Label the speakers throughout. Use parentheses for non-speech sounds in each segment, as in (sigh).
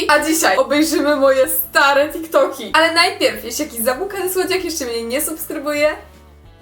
Speaker 1: Czeski! A dzisiaj obejrzymy moje stare TikToki. Ale najpierw, jeśli jakiś zabłukany słodziak jeszcze mnie nie subskrybuje,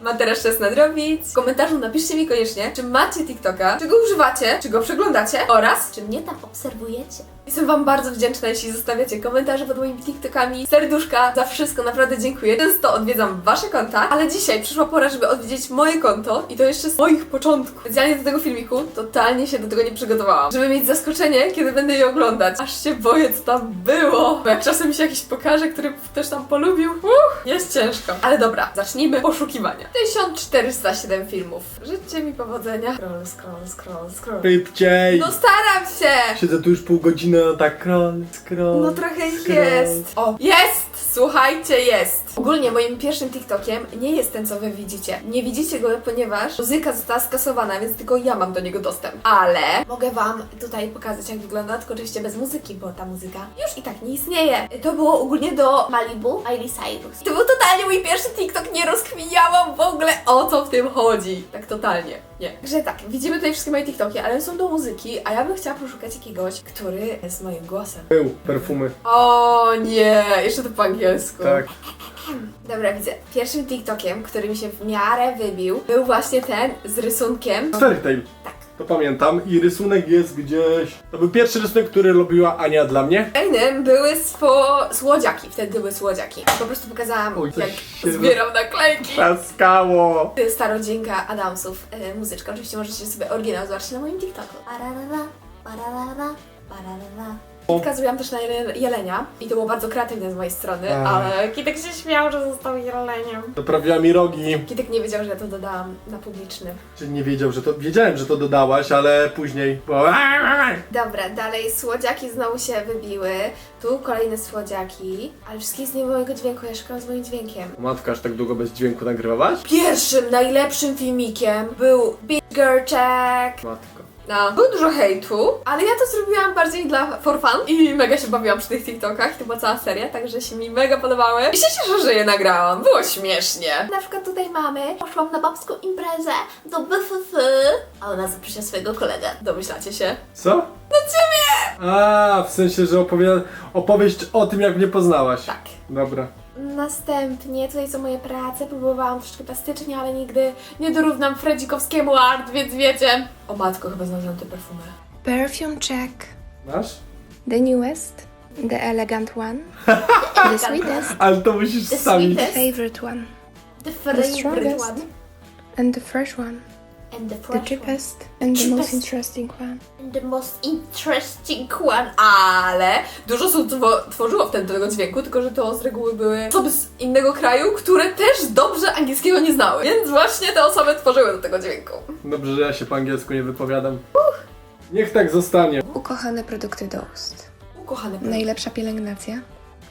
Speaker 1: ma teraz czas nadrobić. W komentarzu napiszcie mi koniecznie, czy macie TikToka, czy go używacie, czy go przeglądacie oraz czy mnie tam obserwujecie. Jestem Wam bardzo wdzięczna, jeśli zostawiacie komentarze pod moimi TikTokami, serduszka, za wszystko, naprawdę dziękuję. Często odwiedzam Wasze konta, ale dzisiaj przyszła pora, żeby odwiedzić moje konto i to jeszcze z moich początków. Specjalnie do tego filmiku totalnie się do tego nie przygotowałam, żeby mieć zaskoczenie, kiedy będę je oglądać. Aż się boję, co tam było. Bo jak czasem mi się jakiś pokaże, który ktoś tam polubił, uff, jest ciężko. Ale dobra, zacznijmy poszukiwania. 1407 filmów. Życzcie mi powodzenia. Scroll, scroll, scroll, scroll.
Speaker 2: Szybciej!
Speaker 1: No staram się!
Speaker 2: Siedzę tu już pół godziny, no tak scroll, scroll.
Speaker 1: No trochę ich
Speaker 2: scroll.
Speaker 1: jest. O, jest! Słuchajcie, jest! Ogólnie moim pierwszym TikTokiem nie jest ten, co wy widzicie. Nie widzicie go, ponieważ muzyka została skasowana, więc tylko ja mam do niego dostęp. Ale mogę wam tutaj pokazać, jak wygląda, tylko oczywiście bez muzyki, bo ta muzyka już i tak nie istnieje. To było ogólnie do Malibu Miley Cyrus. To był totalnie mój pierwszy TikTok, nie rozkminiałam w ogóle o co w tym chodzi. Tak totalnie. Nie. Także tak, widzimy tutaj wszystkie moje TikToki, ale są do muzyki, a ja bym chciała poszukać jakiegoś, który jest moim głosem.
Speaker 2: Był, perfumy.
Speaker 1: O nie, jeszcze to po angielsku.
Speaker 2: Tak.
Speaker 1: Dobra, widzę. Pierwszym TikTokiem, który mi się w miarę wybił, był właśnie ten z rysunkiem.
Speaker 2: Fairytale.
Speaker 1: Tak.
Speaker 2: To pamiętam i rysunek jest gdzieś. To był pierwszy rysunek, który robiła Ania dla mnie.
Speaker 1: Kolejnym były swo... słodziaki, wtedy były słodziaki. Po prostu pokazałam,
Speaker 2: Oj, coś
Speaker 1: jak
Speaker 2: się
Speaker 1: zbieram naklejki.
Speaker 2: Trzaskało.
Speaker 1: Starodzinka Adamsów, e, muzyczka. Oczywiście możecie sobie oryginał zobaczyć na moim TikToku. Pararara, pararara, pararara. Kitka zrobiłam też na jele- jelenia i to było bardzo kreatywne z mojej strony, ale Kitek się śmiał, że został jeleniem.
Speaker 2: Doprawiła mi rogi.
Speaker 1: Kitek nie wiedział, że ja to dodałam na publiczny.
Speaker 2: Czy nie wiedział, że to... Wiedziałem, że to dodałaś, ale później...
Speaker 1: Dobra, dalej słodziaki znowu się wybiły. Tu kolejne słodziaki, ale wszystkie z nie mojego dźwięku, ja szukam z moim dźwiękiem.
Speaker 2: Matka, aż tak długo bez dźwięku nagrywałaś?
Speaker 1: Pierwszym, najlepszym filmikiem był Bigger Check.
Speaker 2: Matko.
Speaker 1: No, było dużo hejtu, ale ja to zrobiłam bardziej dla for fun i mega się bawiłam przy tych TikTokach. To była cała seria, także się mi mega podobały. I się cieszę, że je nagrałam. Było śmiesznie. Na przykład tutaj mamy, poszłam na babską imprezę do BFF, a ona zaprosiła swojego kolegę. Domyślacie się?
Speaker 2: Co? Do ciebie! A, w sensie, że opowie... opowieść o tym, jak mnie poznałaś.
Speaker 1: Tak.
Speaker 2: Dobra.
Speaker 1: Następnie tutaj są moje prace. Próbowałam troszkę plastycznie, ale nigdy nie dorównam Fredzikowskiemu art, więc wiecie. O matko, chyba znalazłam te perfumy.
Speaker 3: Perfume check.
Speaker 2: Masz?
Speaker 3: The newest, the elegant one, (laughs) the sweetest,
Speaker 2: Ale to musisz
Speaker 1: The
Speaker 2: sami.
Speaker 1: sweetest.
Speaker 3: favorite one,
Speaker 1: The
Speaker 3: the
Speaker 1: favorite
Speaker 3: strongest,
Speaker 1: one
Speaker 3: and the fresh one,
Speaker 1: and the
Speaker 3: the
Speaker 1: fresh one.
Speaker 3: cheapest, and the most
Speaker 1: Cheapest.
Speaker 3: interesting one.
Speaker 1: And the most interesting one. Ale dużo osób two- tworzyło wtedy do tego dźwięku, tylko że to z reguły były osoby z innego kraju, które też dobrze angielskiego nie znały. Więc właśnie te osoby tworzyły do tego dźwięku.
Speaker 2: Dobrze, że ja się po angielsku nie wypowiadam. Niech tak zostanie.
Speaker 3: Ukochane produkty Dost.
Speaker 1: Ukochany
Speaker 3: Najlepsza pielęgnacja,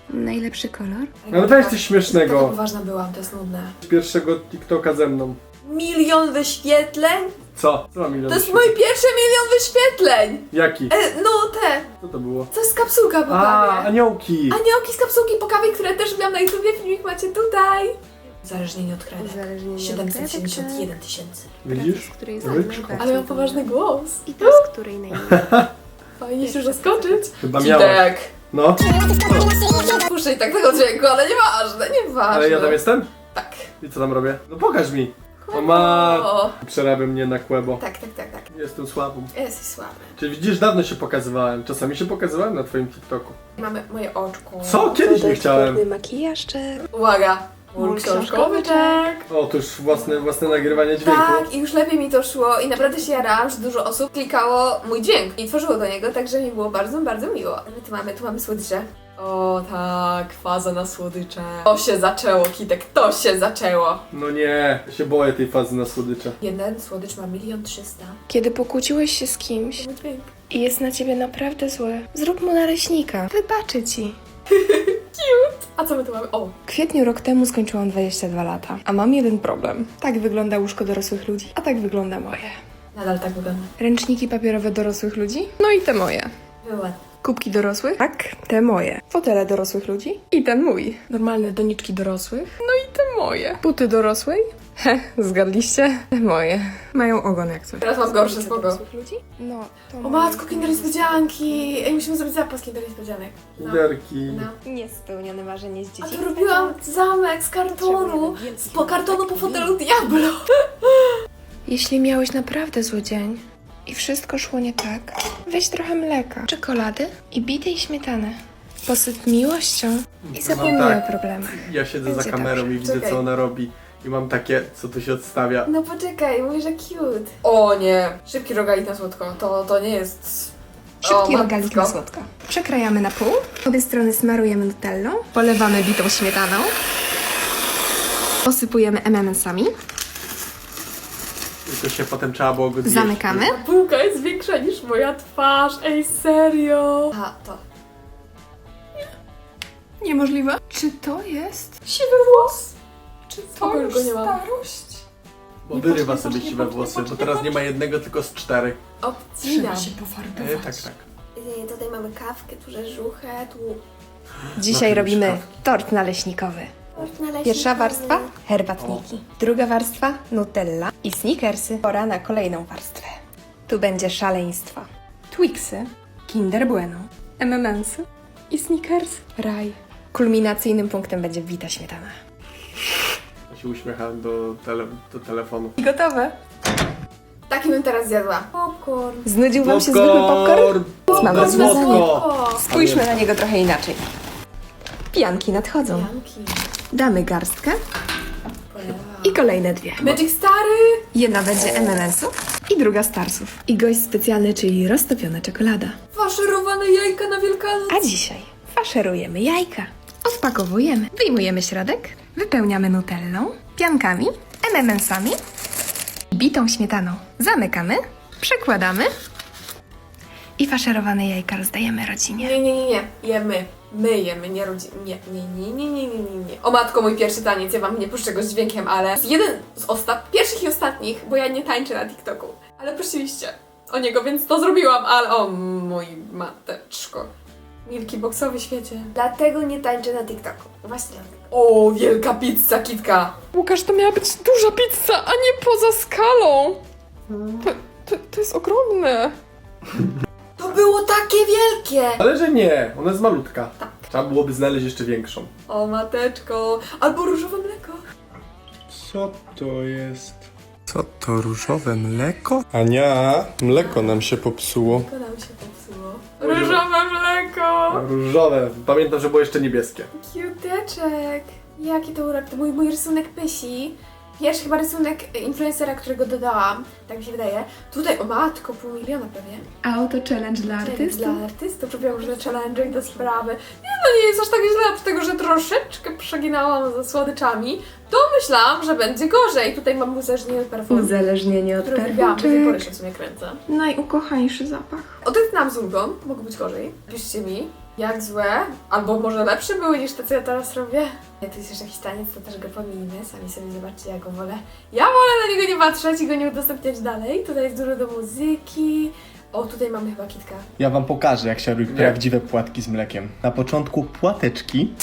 Speaker 3: najlepszy kolor.
Speaker 2: Ale weź coś śmiesznego.
Speaker 1: poważna byłam, to jest nudne.
Speaker 2: Z pierwszego TikToka ze mną.
Speaker 1: Milion wyświetleń?
Speaker 2: Co? Co mam milion
Speaker 1: To jest mój pierwszy milion wyświetleń!
Speaker 2: Jaki?
Speaker 1: E, no te.
Speaker 2: Co to było?
Speaker 1: To jest kapsułka po
Speaker 2: A,
Speaker 1: kawie.
Speaker 2: aniołki!
Speaker 1: Aniołki z kapsułki po kawie, które też miałam na YouTubie, filmik macie tutaj. Uzależnienie od kredek.
Speaker 3: Uzależnienie od
Speaker 1: 771 tysięcy.
Speaker 2: Widzisz?
Speaker 3: z której jest
Speaker 2: Wy-
Speaker 3: najbardziej
Speaker 1: Ale mam poważny głos.
Speaker 3: I ta, z której najmniej. (laughs)
Speaker 1: Fajnie się zaskoczyć.
Speaker 2: Chyba miałaś.
Speaker 1: Kitek.
Speaker 2: No,
Speaker 1: Puszczaj tak tego dźwięku, ale nieważne, nieważne.
Speaker 2: ale ja tam jestem?
Speaker 1: Tak.
Speaker 2: I co tam robię? No pokaż mi! O ma...
Speaker 1: O.
Speaker 2: Przerabię mnie na kłębo.
Speaker 1: Tak, tak, tak, tak.
Speaker 2: Jestem słabą.
Speaker 1: Jesteś słaby.
Speaker 2: Czy widzisz, dawno się pokazywałem. Czasami się pokazywałem na twoim TikToku.
Speaker 1: Mamy moje oczko.
Speaker 2: Co? Kiedyś nie chciałem.
Speaker 3: makijaż czy...
Speaker 1: Uwaga. Mój książkowy czek.
Speaker 2: Otóż własne, własne nagrywanie dźwięku.
Speaker 1: Tak, i już lepiej mi to szło i naprawdę się jarałam, że dużo osób klikało mój dźwięk i tworzyło do niego, także mi było bardzo, bardzo miło. My tu mamy, tu mamy słodycze. O tak, faza na słodycze. To się zaczęło, Kitek, to się zaczęło.
Speaker 2: No nie, ja się boję tej fazy na słodycze.
Speaker 1: Jeden słodycz ma milion trzysta.
Speaker 3: Kiedy pokłóciłeś się z kimś i jest na ciebie naprawdę zły, zrób mu naleśnika. Wybaczy ci. (laughs)
Speaker 1: A co my tu mamy? O,
Speaker 3: W kwietniu rok temu skończyłam 22 lata, a mam jeden problem. Tak wygląda łóżko dorosłych ludzi, a tak wygląda moje.
Speaker 1: nadal tak wygląda.
Speaker 3: Ręczniki papierowe dorosłych ludzi? No i te moje.
Speaker 1: Była.
Speaker 3: Kubki dorosłych? Tak, te moje. Fotele dorosłych ludzi? I ten mój. Normalne doniczki dorosłych? No i te moje. Buty dorosłej? Zgadliście? Moje. Mają ogon jak coś.
Speaker 1: Teraz mam gorsze, spoko.
Speaker 3: dorosłych ludzi? No, to
Speaker 1: O matko, kinder niespodzianki! Ej, musimy zrobić zapas kinder niespodzianek. No.
Speaker 2: Kinderki.
Speaker 1: No.
Speaker 3: Niespełnione marzenie z
Speaker 1: A
Speaker 3: dzieciństwa.
Speaker 1: to robiłam zamek z kartonu, z po kartonu po fotelu Diablo.
Speaker 3: Jeśli miałeś naprawdę zły dzień i wszystko szło nie tak, weź trochę mleka, czekolady i bitej śmietany. Posyp miłością i zapomnij
Speaker 2: tak.
Speaker 3: o problemach.
Speaker 2: Ja siedzę za
Speaker 3: Będzie
Speaker 2: kamerą
Speaker 3: dobrze.
Speaker 2: i widzę
Speaker 1: Czekaj.
Speaker 2: co ona robi. I mam takie, co tu się odstawia.
Speaker 1: No poczekaj, mówię, że cute. O nie, szybki rogalik na słodko, to, to nie jest...
Speaker 3: Szybki
Speaker 1: O,
Speaker 3: rogalik
Speaker 1: matko.
Speaker 3: na słodko. Przekrajamy na pół, obie strony smarujemy nutellą, polewamy bitą śmietaną, posypujemy M&M'sami,
Speaker 2: Tylko się potem trzeba było go zjeść.
Speaker 3: zamykamy.
Speaker 1: Bułka jest większa niż moja twarz, ej serio. Aha, to.
Speaker 3: Niemożliwe. Czy to jest
Speaker 1: Siwy włos?
Speaker 3: Czy
Speaker 1: to już go nie mam?
Speaker 3: starość?
Speaker 2: Bo
Speaker 1: Nie
Speaker 2: wyrywa
Speaker 1: patrz, nie
Speaker 2: sobie
Speaker 1: patrz, nie
Speaker 2: siwe
Speaker 1: patrz, nie
Speaker 2: włosy,
Speaker 1: patrz,
Speaker 2: bo
Speaker 1: nie
Speaker 2: teraz nie ma jednego, tylko z czterech.
Speaker 1: Obcinam.
Speaker 3: pofarbować.
Speaker 2: E, tak, tak.
Speaker 1: Ej, Tutaj mamy kawkę, tu żuchę, tu...
Speaker 3: Dzisiaj
Speaker 2: No,
Speaker 3: robimy
Speaker 2: truskawki.
Speaker 3: tort naleśnikowy. Pierwsza warstwa herbatniki, druga warstwa nutella i snickersy. Pora na kolejną warstwę. Tu będzie szaleństwo. Twixy, Kinder Bueno, M&M'sy i Snickers. Raj. Kulminacyjnym punktem będzie wita śmietana.
Speaker 2: Ja się uśmiechałem do, tele, do telefonu.
Speaker 3: I gotowe.
Speaker 1: Taki bym teraz zjadła. Popcorn.
Speaker 3: Znudził wam się zwykły popcorn? Mamy
Speaker 2: Na
Speaker 3: rozwiązanie.
Speaker 2: słodko!
Speaker 3: Spójrzmy na niego trochę inaczej. Pianki nadchodzą.
Speaker 1: Janki.
Speaker 3: Damy garstkę i kolejne dwie.
Speaker 1: Magic Stary!
Speaker 3: Jedna będzie M&M'sów i druga Starsów. I gość specjalny, czyli roztopiona czekolada.
Speaker 1: Faszerowane jajka na Wielkanoc.
Speaker 3: A dzisiaj faszerujemy jajka. Odpakowujemy. Wyjmujemy środek, wypełniamy nutellą, piankami, M&M'sami i bitą śmietaną. Zamykamy, przekładamy i faszerowane jajka rozdajemy rodzinie.
Speaker 1: Nie, nie, nie, nie. Jemy. My jemy, nie rodziny. Nie, nie, nie, nie, nie, nie, nie, nie. O matko, mój pierwszy taniec, ja wam nie puszczę go z dźwiękiem, ale jeden z ostat... pierwszych i ostatnich, bo ja nie tańczę na TikToku. Ale prosiliście o niego, więc to zrobiłam, ale o mój mateczko. Wielki boksowy świecie. Dlatego nie tańczę na TikToku. Właśnie dlatego. O, wielka pizza, kitka.
Speaker 3: Łukasz, to miała być duża pizza, a nie poza skalą. To, to, to jest ogromne.
Speaker 1: Wielkie!
Speaker 2: Ale że nie, ona jest malutka.
Speaker 1: Tak.
Speaker 2: Trzeba byłoby znaleźć jeszcze większą.
Speaker 1: O mateczko. Albo różowe mleko.
Speaker 2: Co to jest? Co to, różowe mleko? Ania, mleko nam się popsuło.
Speaker 1: To nam się popsuło. Różowe mleko!
Speaker 2: Różowe. Pamiętam, że było jeszcze niebieskie.
Speaker 1: Kiuteczek! Jaki to urok? To mój, mój rysunek pysi. Pierwszy chyba rysunek influencera, którego dodałam. Tak mi się wydaje. Tutaj, o matko, pół miliona prawie.
Speaker 3: Auto challenge dla
Speaker 1: Challenge Dla artystów, przepraszam, że challenge i do sprawy. Nie no, nie jest aż tak źle, oprócz tego, że troszeczkę przeginałam ze słodyczami, to myślałam, że będzie gorzej. Tutaj mam uzależnienie od perfum,
Speaker 3: Uzależnienie od
Speaker 1: lubiłam, do tej pory się w sumie kręcę.
Speaker 3: Najukochańszy zapach.
Speaker 1: Odetchnęłam z ulgą, mogło być gorzej. Piszcie mi, jak złe, albo może lepsze były niż te, co ja teraz robię. Jak to jest jeszcze jakiś taniec, to też go pominę, sami sobie zobaczcie, jak go wolę. Ja wolę na niego nie patrzeć i go nie udostępniać dalej. Tutaj jest dużo do muzyki. O, tutaj mamy chyba kitka.
Speaker 4: Ja wam pokażę, jak się robi prawdziwe płatki z mlekiem. Na początku płateczki.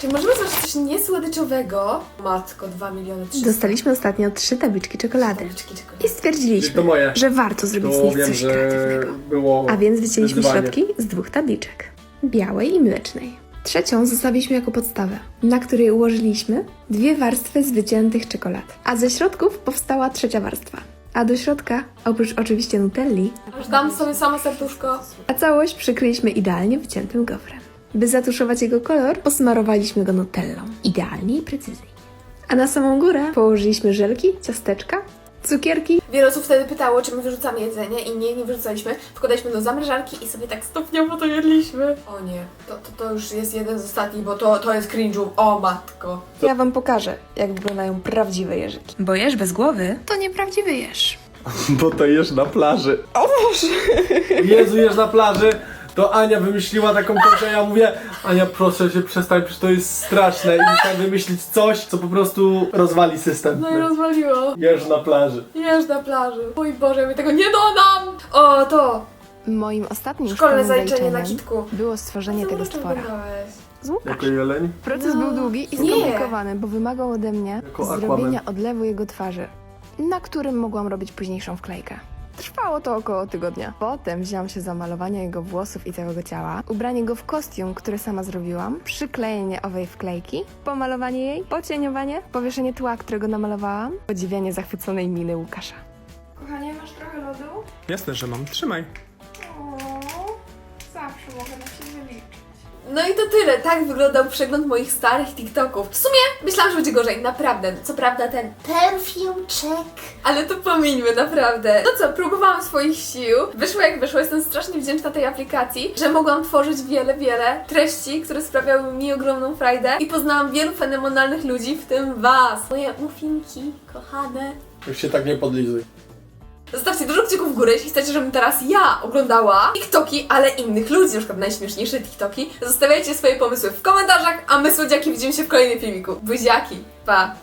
Speaker 1: Czyli możemy zobaczyć coś niesłodyczowego. Matko, 2 miliony 300
Speaker 3: Dostaliśmy ostatnio trzy tabliczki czekolady.
Speaker 1: Tabliczki czekolady.
Speaker 3: I
Speaker 2: Czyli to
Speaker 3: stwierdziliśmy,
Speaker 2: moje.
Speaker 3: że warto zrobić z
Speaker 2: To
Speaker 3: nich
Speaker 2: wiem,
Speaker 3: coś
Speaker 2: że
Speaker 3: kreatywnego.
Speaker 2: było
Speaker 3: A więc wycięliśmy
Speaker 2: wyzwanie.
Speaker 3: środki z dwóch tabliczek. Białej i mlecznej. Trzecią zostawiliśmy jako podstawę, na której ułożyliśmy dwie warstwy z wyciętych czekolad. A ze środków powstała trzecia warstwa. A do środka, oprócz oczywiście nutelli,
Speaker 1: Aż dam sobie samo serduszko.
Speaker 3: a całość przykryliśmy idealnie wyciętym gofrem. By zatuszować jego kolor, posmarowaliśmy go nutellą. Idealnie i precyzyjnie. A na samą górę położyliśmy żelki, ciasteczka, cukierki
Speaker 1: Wiele osób wtedy pytało, czy my wyrzucamy jedzenie i nie, nie wyrzucaliśmy. Wkładaliśmy do zamrażarki i sobie tak stopniowo to jedliśmy. O nie, to, to, to już jest jeden z ostatnich, bo to, to jest cringe'u. O matko.
Speaker 3: Ja wam pokażę, jak wyglądają prawdziwe jeżyki. Bo jesz bez głowy to nieprawdziwy jesz. (laughs)
Speaker 2: Bo to jesz na plaży. O Boże! Jezu, jesz na plaży. To Ania wymyśliła taką a ja mówię Ania, proszę się przestań, przecież to jest straszne i musiałem wymyślić coś, co po prostu rozwali system.
Speaker 1: No i rozwaliło.
Speaker 2: Jesz na plaży.
Speaker 1: Jesz na plaży. Mój Boże, ja mi tego nie dodam! O, to!
Speaker 3: Moim ostatnim
Speaker 1: Szkolne
Speaker 3: szkolnym
Speaker 1: zaliczenie na kitku.
Speaker 3: było stworzenie tego stwora. z.
Speaker 2: Jako jeleń?
Speaker 3: Proces był długi i
Speaker 1: Nie.
Speaker 3: skomplikowany, bo wymagał ode mnie
Speaker 2: Jako
Speaker 3: zrobienia
Speaker 2: Aquaman.
Speaker 3: odlewu jego twarzy, na którym mogłam robić późniejszą wklejkę. Trwało to około tygodnia. Potem wzięłam się za malowanie jego włosów i całego ciała, ubranie go w kostium, który sama zrobiłam, przyklejenie owej wklejki, pomalowanie jej, pocieniowanie, powieszenie tła, którego namalowałam, podziwianie zachwyconej miny Łukasza. Kochanie, masz trochę lodu?
Speaker 4: Jasne, że mam. Trzymaj.
Speaker 1: No i to tyle, tak wyglądał przegląd moich starych TikToków. W sumie myślałam, że będzie gorzej, naprawdę. Co prawda ten perfume. Ale to pomińmy, naprawdę. No co, próbowałam swoich sił. Wyszło jak wyszło, jestem strasznie wdzięczna tej aplikacji, że mogłam tworzyć wiele, wiele treści, które sprawiały mi ogromną frajdę i poznałam wielu fenomenalnych ludzi, w tym Was. Moje muffinki, kochane.
Speaker 2: Już się tak nie podlizuj.
Speaker 1: Zostawcie dużo kciuków w górę, jeśli chcecie, żebym teraz ja oglądała TikToki, ale innych ludzi, na przykład najśmieszniejsze TikToki. Zostawiajcie swoje pomysły w komentarzach, a my słodziaki widzimy się w kolejnym filmiku. Buziaki, pa!